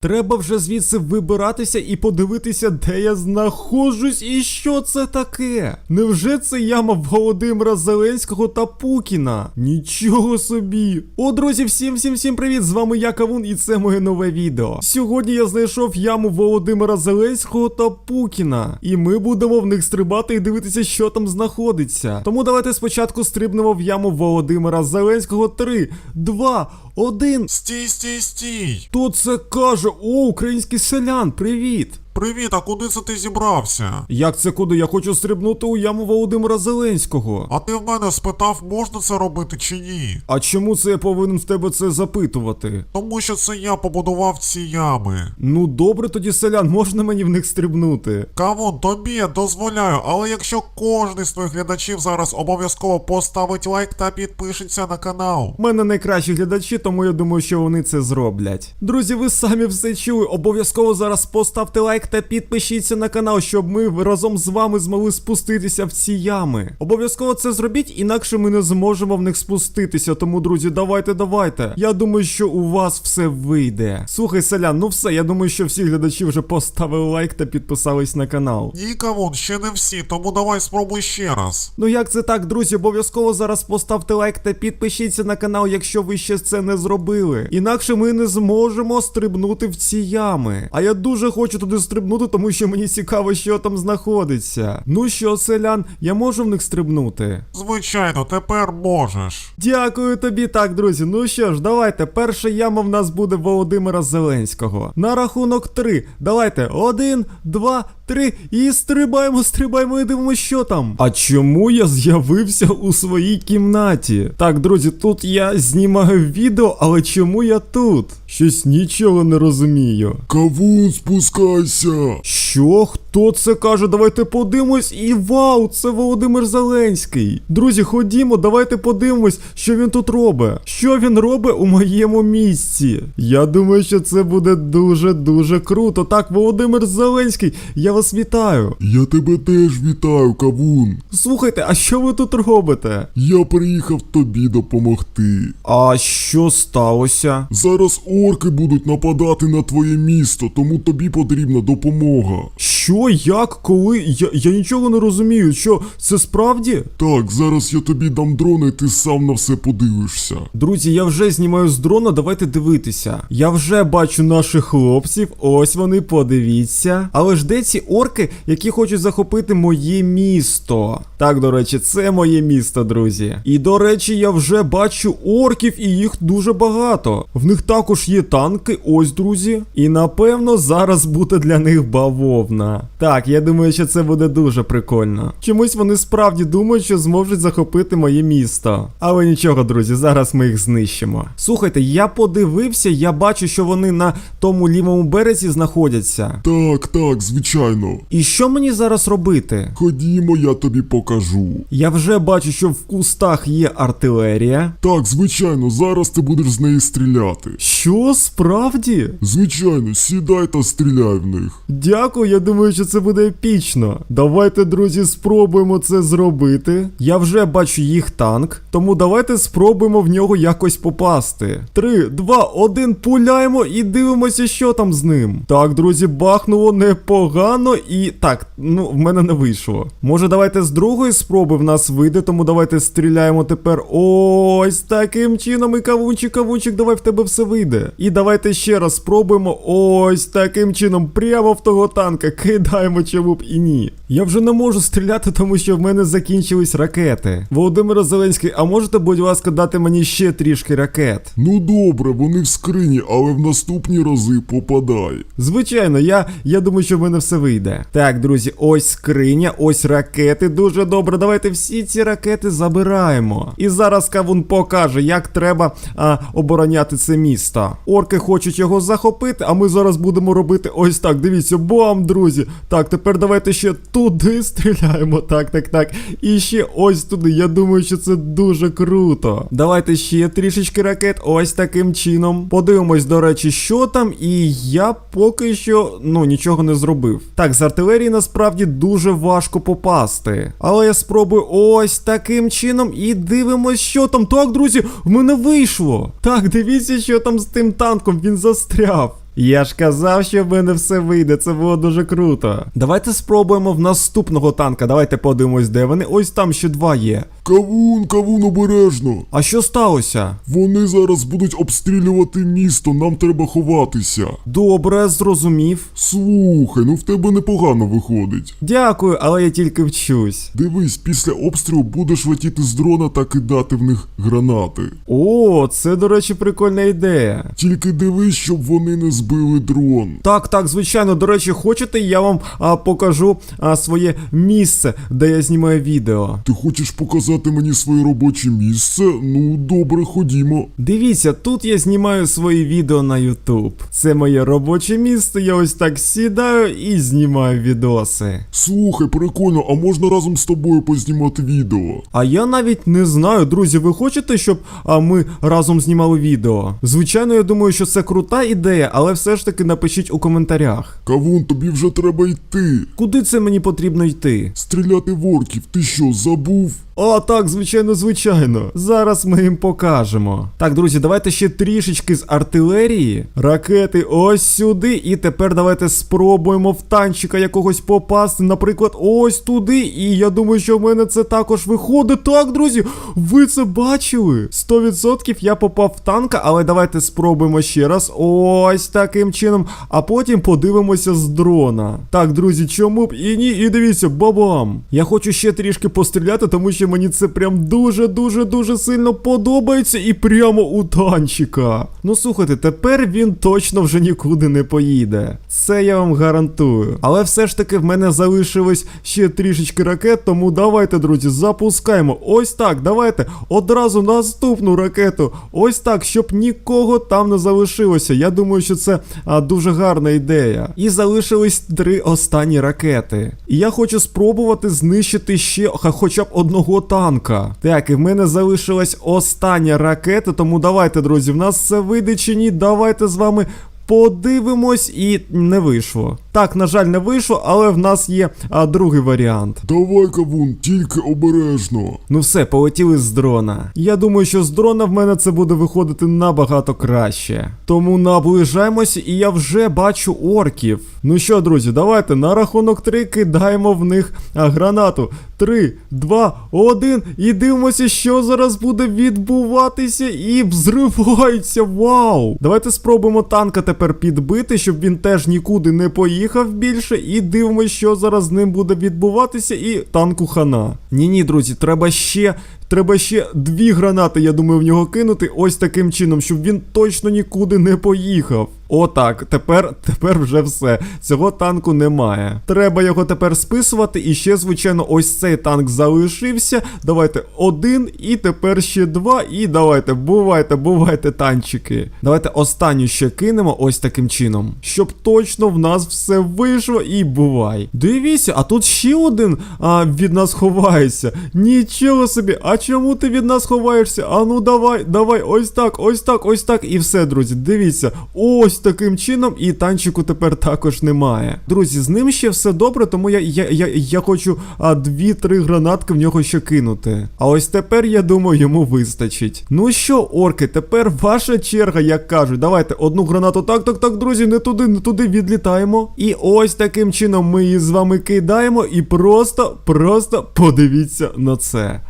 Треба вже звідси вибиратися і подивитися, де я знаходжусь і що це таке. Невже це яма Володимира Зеленського та Пукіна? Нічого собі. О, друзі, всім всім всім привіт! З вами я Кавун і це моє нове відео. Сьогодні я знайшов яму Володимира Зеленського та Пукіна. І ми будемо в них стрибати і дивитися, що там знаходиться. Тому давайте спочатку стрибнемо в яму Володимира Зеленського 3, 2, 1. Стій, стій, стій! Хто це каже? О, український селян, привіт! Привіт, а куди це ти зібрався? Як це куди? Я хочу стрибнути у яму Володимира Зеленського. А ти в мене спитав, можна це робити чи ні? А чому це я повинен в тебе це запитувати? Тому що це я побудував ці ями. Ну добре тоді, селян, можна мені в них стрибнути? Кавун, тобі я дозволяю, але якщо кожен з твоїх глядачів зараз обов'язково поставить лайк та підпишеться на канал. У мене найкращі глядачі, тому я думаю, що вони це зроблять. Друзі, ви самі все чули. Обов'язково зараз поставте лайк та підпишіться на канал, щоб ми разом з вами змогли спуститися в ці ями. Обов'язково це зробіть, інакше ми не зможемо в них спуститися. Тому, друзі, давайте, давайте. Я думаю, що у вас все вийде. Слухай, селян, ну все, я думаю, що всі глядачі вже поставили лайк та підписались на канал. Ні, Кавун, ще не всі, тому давай спробуй ще раз. Ну як це так, друзі? Обов'язково зараз поставте лайк та підпишіться на канал, якщо ви ще це не зробили. Інакше ми не зможемо стрибнути в ці ями. А я дуже хочу туди стрибнути, тому що мені цікаво, що там знаходиться. Ну що, селян, я можу в них стрибнути? Звичайно, тепер можеш. Дякую тобі, так, друзі. Ну що ж, давайте. Перша яма в нас буде Володимира Зеленського. На рахунок три. Давайте. Один, два, три. І стрибаємо, стрибаємо і дивимося, що там. А чому я з'явився у своїй кімнаті? Так, друзі, тут я знімаю відео, але чому я тут? Щось нічого не розумію. Кавун, спускайся! Що? Хто це каже? Давайте подивимось. І вау, це Володимир Зеленський. Друзі, ходімо, давайте подивимось, що він тут робить. Що він робить у моєму місці? Я думаю, що це буде дуже-дуже круто. Так, Володимир Зеленський, я вас вітаю. Я тебе теж вітаю, Кавун. Слухайте, а що ви тут робите? Я приїхав тобі допомогти. А що сталося? Зараз орки будуть нападати на твоє місто, тому тобі потрібна допомога. Dios. Що, як, коли? Я, я нічого не розумію. Що, це справді? Так, зараз я тобі дам дрон, і ти сам на все подивишся. Друзі, я вже знімаю з дрона, давайте дивитися. Я вже бачу наших хлопців, ось вони, подивіться. Але ж де ці орки, які хочуть захопити моє місто? Так, до речі, це моє місто, друзі. І до речі, я вже бачу орків, і їх дуже багато. В них також є танки, ось, друзі. І напевно зараз буде для них бавовна. Так, я думаю, що це буде дуже прикольно. Чомусь вони справді думають, що зможуть захопити моє місто. Але нічого, друзі, зараз ми їх знищимо. Слухайте, я подивився, я бачу, що вони на тому лівому березі знаходяться. Так, так, звичайно. І що мені зараз робити? Ходімо, я тобі покажу. Я вже бачу, що в кустах є артилерія. Так, звичайно, зараз ти будеш з неї стріляти. Що справді? Звичайно, сідай та стріляй в них. Дякую, я думаю, що це буде епічно. Давайте, друзі, спробуємо це зробити. Я вже бачу їх танк, тому давайте спробуємо в нього якось попасти. Три, два, один, пуляємо і дивимося, що там з ним. Так, друзі, бахнуло непогано і. Так, ну, в мене не вийшло. Може, давайте з другої спроби в нас вийде, тому давайте стріляємо тепер. Ось таким чином. І кавунчик, кавунчик, давай в тебе все вийде. І давайте ще раз спробуємо. Ось таким чином, прямо в того танка. Кидаємо, чому б і ні. Я вже не можу стріляти, тому що в мене закінчились ракети. Володимир Зеленський, а можете, будь ласка, дати мені ще трішки ракет? Ну добре, вони в скрині, але в наступні рази попадай. Звичайно, я, я думаю, що в мене все вийде. Так, друзі, ось скриня, ось ракети. Дуже добре. Давайте всі ці ракети забираємо. І зараз Кавун покаже, як треба а, обороняти це місто. Орки хочуть його захопити, а ми зараз будемо робити ось так. Дивіться, бам, друзі. Так, тепер давайте ще туди стріляємо. Так, так, так. І ще ось туди. Я думаю, що це дуже круто. Давайте ще трішечки ракет. Ось таким чином. Подивимось, до речі, що там. І я поки що ну нічого не зробив. Так, з артилерії насправді дуже важко попасти. Але я спробую ось таким чином і дивимось, що там. Так, друзі, в мене вийшло. Так, дивіться, що там з тим танком він застряв. Я ж казав, що в мене все вийде, це було дуже круто. Давайте спробуємо в наступного танка. Давайте подивимось, де вони. Ось там ще два є. Кавун, кавун, обережно. А що сталося? Вони зараз будуть обстрілювати місто, нам треба ховатися. Добре, зрозумів. Слухай, ну в тебе непогано виходить. Дякую, але я тільки вчусь. Дивись, після обстрілу будеш летіти з дрона та кидати в них гранати. О, це, до речі, прикольна ідея. Тільки дивись, щоб вони не збили дрон. Так, так, звичайно. До речі, хочете, я вам а, покажу а, своє місце, де я знімаю відео. Ти хочеш показати мені своє робоче місце? Ну, добре, ходімо. Дивіться, тут я знімаю свої відео на YouTube. Це моє робоче місце, я ось так сідаю і знімаю відоси. Слухай, прикольно, а можна разом з тобою познімати відео? А я навіть не знаю, друзі, ви хочете, щоб а, ми разом знімали відео? Звичайно, я думаю, що це крута ідея, але все ж таки напишіть у коментарях. Кавун, тобі вже треба йти. Куди це мені потрібно йти? Стріляти в орків, ти що, забув? О, так, звичайно, звичайно. Зараз ми їм покажемо. Так, друзі, давайте ще трішечки з артилерії. Ракети ось сюди. І тепер давайте спробуємо в танчика якогось попасти. Наприклад, ось туди. І я думаю, що в мене це також виходить. Так, друзі, ви це бачили? 100% я попав в танка, але давайте спробуємо ще раз. Ось таким чином. А потім подивимося з дрона. Так, друзі, чому б і ні? І дивіться, бабам. Я хочу ще трішки постріляти, тому що мені це прям дуже-дуже дуже сильно подобається і прямо у танчика. Ну слухайте, тепер він точно вже нікуди не поїде. Це я вам гарантую. Але все ж таки в мене залишилось ще трішечки ракет, тому давайте, друзі, запускаємо. Ось так, давайте одразу наступну ракету. Ось так, щоб нікого там не залишилося. Я думаю, що це а, дуже гарна ідея. І залишились три останні ракети. І я хочу спробувати знищити ще хоча б одного танка. Так, і в мене залишилась остання ракета, тому давайте, друзі, в нас це вийде чи ні. Давайте з вами. Подивимось, і не вийшло. Так, на жаль, не вийшло, але в нас є а, другий варіант. Давай, кавун, тільки обережно. Ну все, полетіли з дрона. Я думаю, що з дрона в мене це буде виходити набагато краще. Тому наближаємося, і я вже бачу орків. Ну що, друзі, давайте на рахунок 3 кидаємо в них а, гранату. 3, 2, 1. І дивимося, що зараз буде відбуватися. І взривається. Вау! Давайте спробуємо танка тепер підбити, щоб він теж нікуди не поїхав більше. І дивимося, що зараз з ним буде відбуватися. І танку хана. Ні, ні, друзі, треба ще. Треба ще дві гранати, я думаю, в нього кинути ось таким чином, щоб він точно нікуди не поїхав. Отак, тепер, тепер вже все. Цього танку немає. Треба його тепер списувати. І ще, звичайно, ось цей танк залишився. Давайте один, і тепер ще два. І давайте, бувайте, бувайте, танчики. Давайте останню ще кинемо ось таким чином. Щоб точно в нас все вийшло і бувай. Дивіться, а тут ще один а, від нас ховається. Нічого собі, а чому ти від нас ховаєшся? А ну давай, давай, ось так, ось так, ось так. І все, друзі. Дивіться, ось таким чином, і танчику тепер також немає. Друзі, з ним ще все добре, тому я, я, я, я хочу а, дві-три гранатки в нього ще кинути. А ось тепер, я думаю, йому вистачить. Ну що, орки, тепер ваша черга, як кажуть. Давайте одну гранату. Так, так, так, друзі, не туди, не туди відлітаємо. І ось таким чином ми її з вами кидаємо. І просто, просто подивіться на це.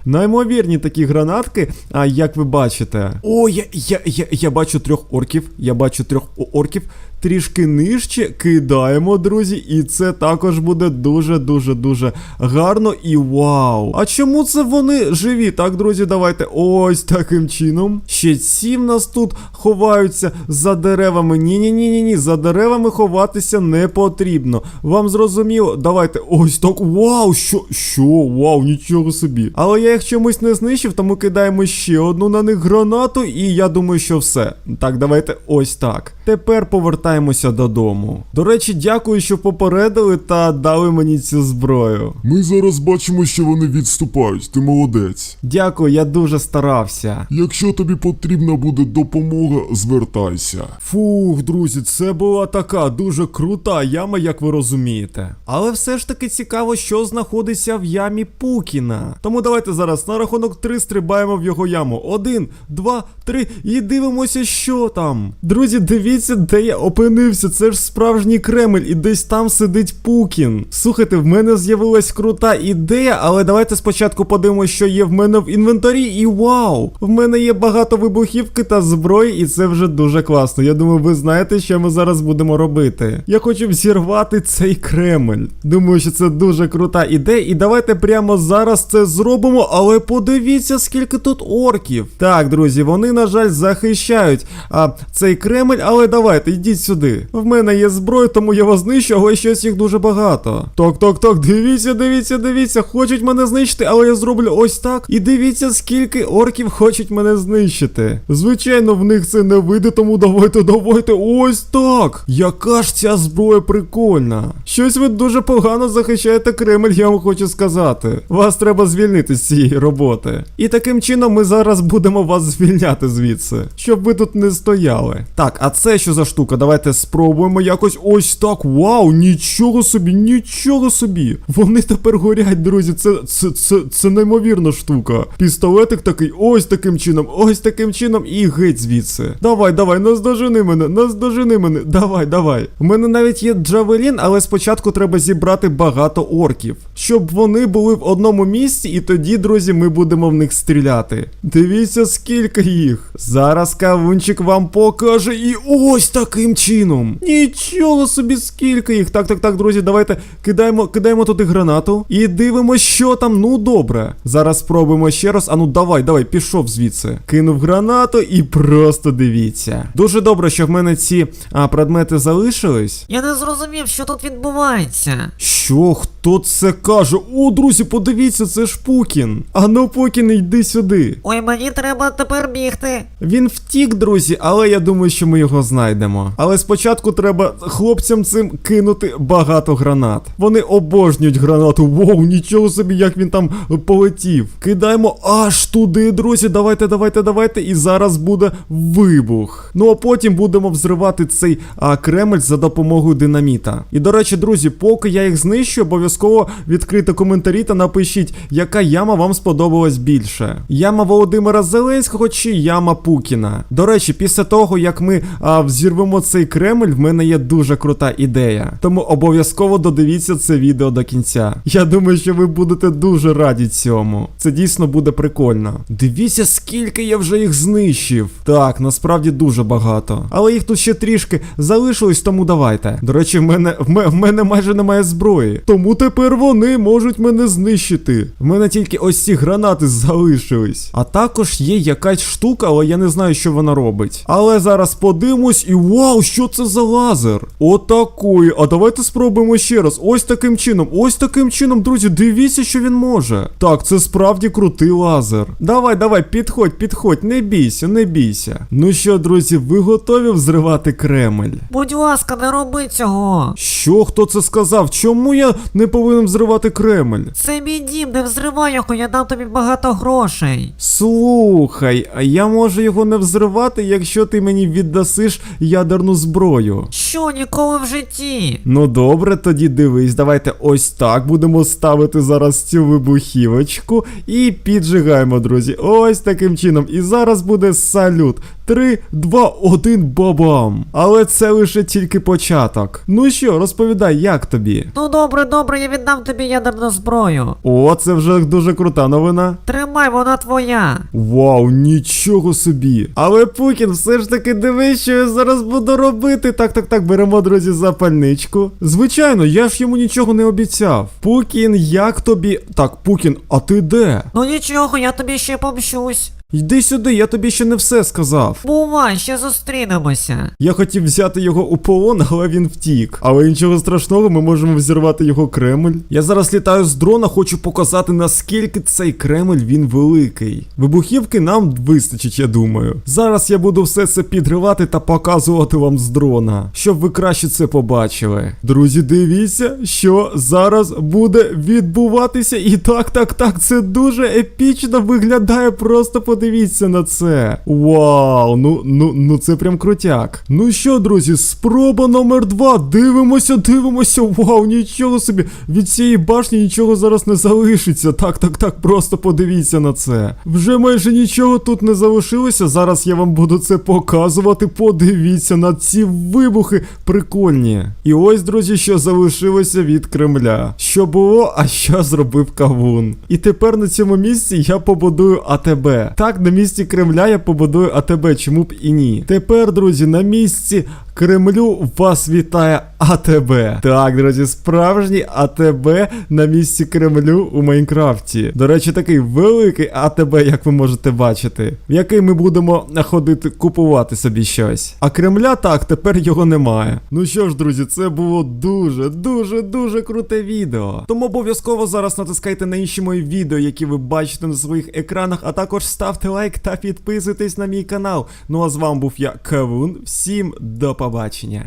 Неймовірні такі гранатки, а як ви бачите. О, я, я, я, я бачу трьох орків. Я бачу трьох орків. Трішки нижче кидаємо, друзі, і це також буде дуже дуже гарно і вау. А чому це вони живі? Так, друзі, давайте ось таким чином. Ще в нас тут ховаються за деревами. Ні, ні, ні, ні, ні. За деревами ховатися не потрібно. Вам зрозуміло? Давайте ось так. Вау, що? Що? Вау, нічого собі. Але я їх чомусь не знищив, тому кидаємо ще одну на них гранату, і я думаю, що все. Так, давайте ось так. Тепер повертаємося додому. До речі, дякую, що попередили та дали мені цю зброю. Ми зараз бачимо, що вони відступають. Ти молодець. Дякую, я дуже старався. Якщо тобі потрібна буде допомога, звертайся. Фух, друзі, це була така дуже крута яма, як ви розумієте. Але все ж таки цікаво, що знаходиться в ямі Пукіна. Тому давайте зараз на рахунок 3 стрибаємо в його яму. Один, два, три, і дивимося, що там. Друзі, дивіться, де я опинився? Це ж справжній Кремль, і десь там сидить Пукін. Слухайте, в мене з'явилась крута ідея, але давайте спочатку подивимося, що є в мене в інвентарі. І вау! В мене є багато вибухівки та зброї, і це вже дуже класно. Я думаю, ви знаєте, що ми зараз будемо робити. Я хочу взірвати цей Кремль. Думаю, що це дуже крута ідея, і давайте прямо зараз це зробимо, але подивіться, скільки тут орків. Так, друзі, вони, на жаль, захищають а, цей Кремль, але давайте, йдіть сюди. В мене є зброя, тому я вас знищу, але щось їх дуже багато. Так, так, так, дивіться, дивіться, дивіться, хочуть мене знищити, але я зроблю ось так. І дивіться, скільки орків хочуть мене знищити. Звичайно, в них це не вийде, тому давайте, давайте, ось так. Яка ж ця зброя прикольна. Щось ви дуже погано захищаєте Кремль, я вам хочу сказати. Вас треба звільнити з цієї роботи. І таким чином ми зараз будемо вас звільняти звідси, щоб ви тут не стояли. Так, а це що за штука? Давайте спробуємо якось ось так. Вау, нічого собі, нічого собі. Вони тепер горять, друзі. Це, це, це, це неймовірна штука. Пістолетик такий, ось таким чином, ось таким чином, і геть звідси. Давай, давай, наздожени мене, наздожени мене. Давай, давай. У мене навіть є джавелін, але спочатку треба зібрати багато орків, щоб вони були в одному місці, і тоді, друзі, ми будемо в них стріляти. Дивіться, скільки їх. Зараз кавунчик вам покаже і ось таким чином. Нічого собі, скільки їх. Так, так, так, друзі, давайте кидаємо, кидаємо туди гранату і дивимося, що там. Ну добре. Зараз спробуємо ще раз. А ну давай, давай, пішов звідси. Кинув гранату і просто дивіться. Дуже добре, що в мене ці а, предмети залишились. Я не зрозумів, що тут відбувається. Що? Хто це каже? О, друзі, подивіться, це ж Пукін. Ану, Пукін, йди сюди. Ой, мені треба тепер бігти. Він втік, друзі, але я думаю, що ми його знайдемо. Але спочатку треба хлопцям цим кинути багато гранат. Вони обожнюють гранату. Воу, нічого собі, як він там полетів. Кидаємо аж туди, друзі. Давайте, давайте, давайте. І зараз буде вибух. Ну а потім будемо взривати цей а, Кремль за допомогою динаміта. І до речі, друзі, поки я їх знищу, обов'язково відкрийте коментарі та напишіть, яка яма вам сподобалась більше. Яма Володимира Зеленського чи яма Пукіна. До речі, після того, як ми а, взірвемо цей Кремль, в мене є дуже крута ідея. Тому обов'язково додивіться це відео до кінця. Я думаю, що ви будете дуже раді цьому. Це дійсно буде прикольно. Дивіться, скільки я вже їх знищив. Так, насправді дуже багато. Але їх тут ще трішки залишилось, тому давайте. До речі, в мене в, в мене майже немає зброї. Тому тепер вони можуть мене знищити. В мене тільки ось ці гранати залишились. А також є якась штука, але я не знаю, що вона робить. Але зараз подивимось і вау, що це за лазер? Отакої. А давайте спробуємо ще раз. Ось таким чином. Ось таким чином, друзі, дивіться, що він може. Так, це справді крутий лазер. Давай, давай, підходь, підходь, не бійся, не бійся. Ну що, друзі, ви готові взривати Кремль? Будь ласка, не роби цього. Що хто це сказав? Чому я не повинен взривати Кремль? Це мій дім, не взривай його, я дам тобі багато грошей. Слухай, а я можу його не взривати, якщо ти мені віддасиш ядерну зброю. Що ніколи в житті? Ну добре, тоді дивись, давайте ось так будемо ставити зараз цю вибухівочку і піджигаємо, друзі. Ось таким чином. І зараз буде салют. 3, 2, 1, бабам. Але це лише тільки початок. Ну що, розповідай, як тобі? Ну добре, добре, я віддам тобі ядерну зброю. О, це вже дуже крута новина. Тримай, вона твоя. Вау, нічого собі. Але Пукін, все ж таки дивись, що я зараз буду робити. Так, так, так, беремо, друзі, запальничку. Звичайно, я ж йому нічого не обіцяв. Пукін, як тобі. Так, Пукін, а ти де? Ну нічого, я тобі ще помщусь. Йди сюди, я тобі ще не все сказав. Бувай, ще зустрінемося. Я хотів взяти його у полон, але він втік. Але нічого страшного, ми можемо взірвати його Кремль. Я зараз літаю з дрона, хочу показати, наскільки цей Кремль він великий. Вибухівки нам вистачить, я думаю. Зараз я буду все це підривати та показувати вам з дрона, щоб ви краще це побачили. Друзі, дивіться, що зараз буде відбуватися. І так, так, так, це дуже епічно виглядає. Просто подивіться на це. Вау, ну, ну, ну це прям крутяк. Ну що, друзі, спроба номер два. Дивимося, дивимося. Вау, нічого собі. Від цієї башні нічого зараз не залишиться. Так, так, так, просто подивіться на це. Вже майже нічого тут не залишилося. Зараз я вам буду це показувати. Подивіться на ці вибухи прикольні. І ось, друзі, що залишилося від Кремля. Що було, а що зробив Кавун. І тепер на цьому місці я побудую АТБ. Так, на місці Кремля я побудую АТБ, чому б і ні. Тепер, друзі, на місці Кремлю вас вітає АТБ. Так, друзі, справжній АТБ на місці Кремлю у Майнкрафті. До речі, такий великий АТБ, як ви можете бачити, в який ми будемо ходити купувати собі щось. А Кремля так, тепер його немає. Ну що ж, друзі, це було дуже, дуже, дуже круте відео. Тому обов'язково зараз натискайте на інші мої відео, які ви бачите на своїх екранах, а також ставте лайк та підписуйтесь на мій канал. Ну а з вами був я, Кавун. Всім до побачення.